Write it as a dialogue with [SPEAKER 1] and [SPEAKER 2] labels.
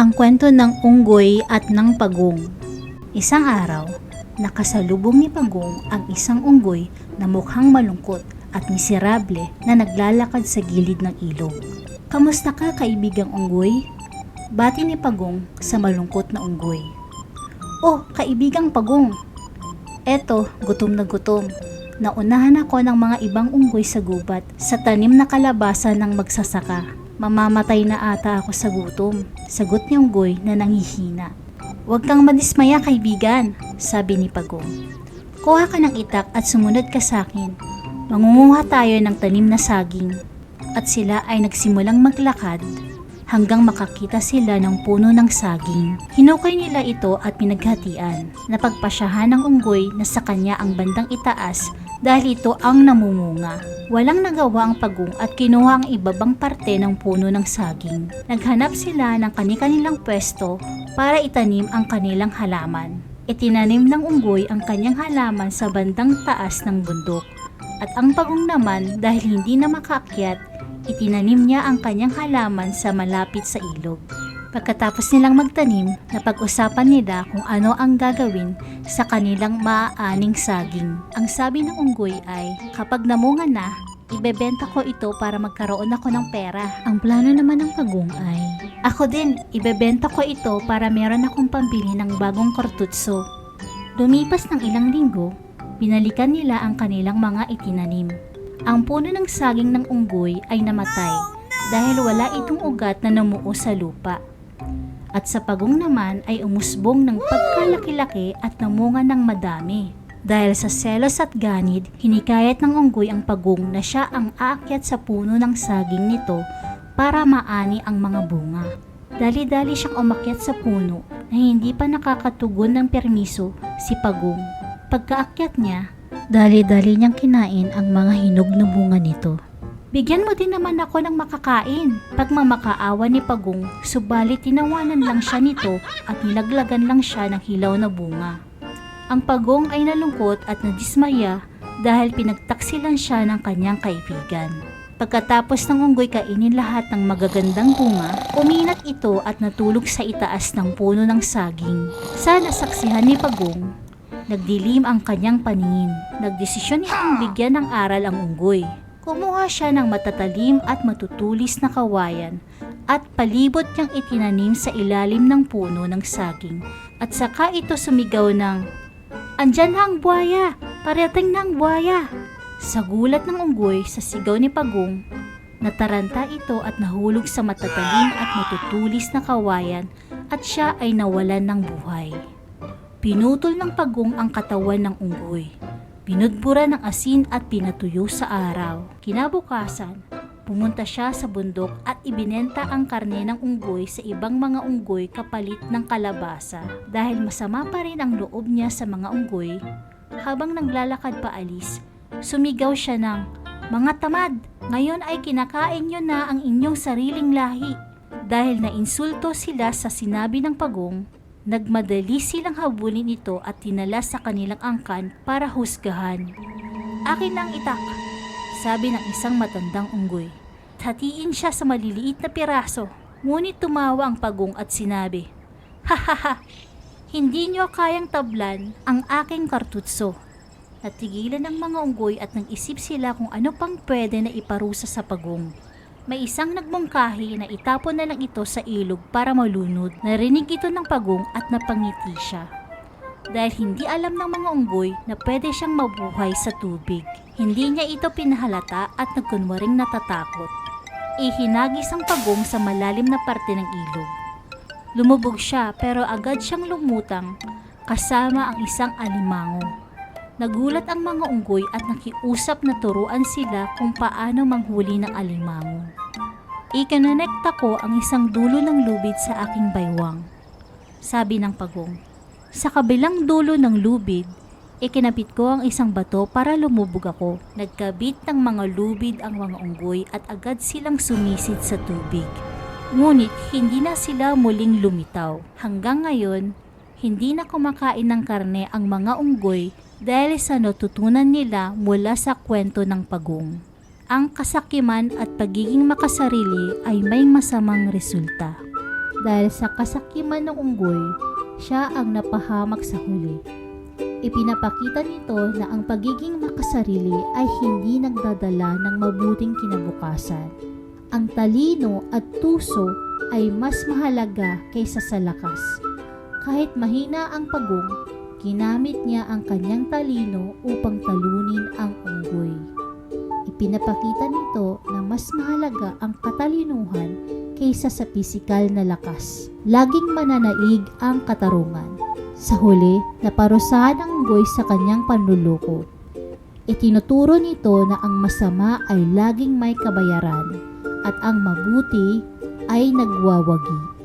[SPEAKER 1] Ang kwento ng unggoy at ng pagong. Isang araw, nakasalubong ni Pagong ang isang unggoy na mukhang malungkot at miserable na naglalakad sa gilid ng ilog. Kamusta ka kaibigang unggoy? Bati ni Pagong sa malungkot na unggoy. Oh, kaibigang Pagong! Eto, gutom na gutom. Naunahan ako ng mga ibang unggoy sa gubat sa tanim na kalabasa ng magsasaka. Mamamatay na ata ako sa gutom. Sagot ni unggoy na nanghihina. Huwag kang madismaya kaibigan, sabi ni Pagong. Kuha ka ng itak at sumunod ka sa akin. Mangunguha tayo ng tanim na saging. At sila ay nagsimulang maglakad hanggang makakita sila ng puno ng saging. Hinukay nila ito at pinaghatian. Napagpasyahan ng unggoy na sa kanya ang bandang itaas dahil ito ang namumunga. Walang nagawa ang pagong at kinuha ang ibabang parte ng puno ng saging. Naghanap sila ng kani-kanilang pwesto para itanim ang kanilang halaman. Itinanim ng unggoy ang kanyang halaman sa bandang taas ng bundok. At ang pagong naman dahil hindi na makaakyat, itinanim niya ang kanyang halaman sa malapit sa ilog. Pagkatapos nilang magtanim, napag-usapan nila kung ano ang gagawin sa kanilang maaaning saging. Ang sabi ng unggoy ay, kapag namunga na, ibebenta ko ito para magkaroon ako ng pera. Ang plano naman ng pagong ay, ako din, ibebenta ko ito para meron akong pambili ng bagong kortutso. Lumipas ng ilang linggo, binalikan nila ang kanilang mga itinanim. Ang puno ng saging ng unggoy ay namatay dahil wala itong ugat na namuo sa lupa. At sa pagong naman ay umusbong ng pagkalaki-laki at namunga ng madami. Dahil sa selos at ganid, hinikayat ng unggoy ang pagong na siya ang aakyat sa puno ng saging nito para maani ang mga bunga. Dali-dali siyang umakyat sa puno na hindi pa nakakatugon ng permiso si Pagong. Pagkaakyat niya, dali-dali niyang kinain ang mga hinog na bunga nito. Bigyan mo din naman ako ng makakain. Pagmamakaawa ni Pagong, subalit tinawanan lang siya nito at nilaglagan lang siya ng hilaw na bunga. Ang Pagong ay nalungkot at nadismaya dahil pinagtaksilan siya ng kanyang kaibigan. Pagkatapos ng unggoy kainin lahat ng magagandang bunga, uminat ito at natulog sa itaas ng puno ng saging. Sa nasaksihan ni Pagong, nagdilim ang kanyang paningin. Nagdesisyon niyang bigyan ng aral ang unggoy. Kumuha siya ng matatalim at matutulis na kawayan at palibot niyang itinanim sa ilalim ng puno ng saging at saka ito sumigaw ng Andyan na ang buhaya! Parating na ang buhaya! Sa gulat ng unggoy sa sigaw ni Pagong, nataranta ito at nahulog sa matatalim at matutulis na kawayan at siya ay nawalan ng buhay. Pinutol ng Pagong ang katawan ng unggoy. Pinudbura ng asin at pinatuyo sa araw. Kinabukasan, pumunta siya sa bundok at ibinenta ang karne ng unggoy sa ibang mga unggoy kapalit ng kalabasa. Dahil masama pa rin ang loob niya sa mga unggoy, habang naglalakad paalis, sumigaw siya ng, Mga tamad, ngayon ay kinakain nyo na ang inyong sariling lahi. Dahil nainsulto sila sa sinabi ng pagong, Nagmadali silang habulin ito at tinala sa kanilang angkan para husgahan. Akin ang itak, sabi ng isang matandang unggoy. Hatiin siya sa maliliit na piraso, ngunit tumawa ang pagong at sinabi, Hahaha, hindi nyo kayang tablan ang aking kartutso. Natigilan ng mga unggoy at nag-isip sila kung ano pang pwede na iparusa sa pagong. May isang nagmungkahi na itapon na lang ito sa ilog para malunod. Narinig ito ng pagong at napangiti siya. Dahil hindi alam ng mga unggoy na pwede siyang mabuhay sa tubig. Hindi niya ito pinahalata at nagkunwaring natatakot. Ihinagis ang pagong sa malalim na parte ng ilog. Lumubog siya pero agad siyang lumutang kasama ang isang alimango. Nagulat ang mga unggoy at nakiusap na turuan sila kung paano manghuli ng alimango. Ikanonekta ko ang isang dulo ng lubid sa aking baywang. Sabi ng pagong. Sa kabilang dulo ng lubid, ikinabit ko ang isang bato para lumubog ako. Nagkabit ng mga lubid ang mga unggoy at agad silang sumisid sa tubig. Ngunit hindi na sila muling lumitaw. Hanggang ngayon, hindi na kumakain ng karne ang mga unggoy dahil sa natutunan nila mula sa kwento ng pagong. Ang kasakiman at pagiging makasarili ay may masamang resulta. dahil sa kasakiman ng unggoy, siya ang napahamak sa huli. Ipinapakita nito na ang pagiging makasarili ay hindi nagdadala ng mabuting kinabukasan. Ang talino at tuso ay mas mahalaga kaysa sa lakas. Kahit mahina ang pagong, ginamit niya ang kanyang talino upang talunin ang unggoy. Ipinapakita nito na mas mahalaga ang katalinuhan kaysa sa pisikal na lakas. Laging mananaig ang katarungan. Sa huli, naparusahan ang unggoy sa kanyang panluloko. Itinuturo nito na ang masama ay laging may kabayaran at ang mabuti ay nagwawagi.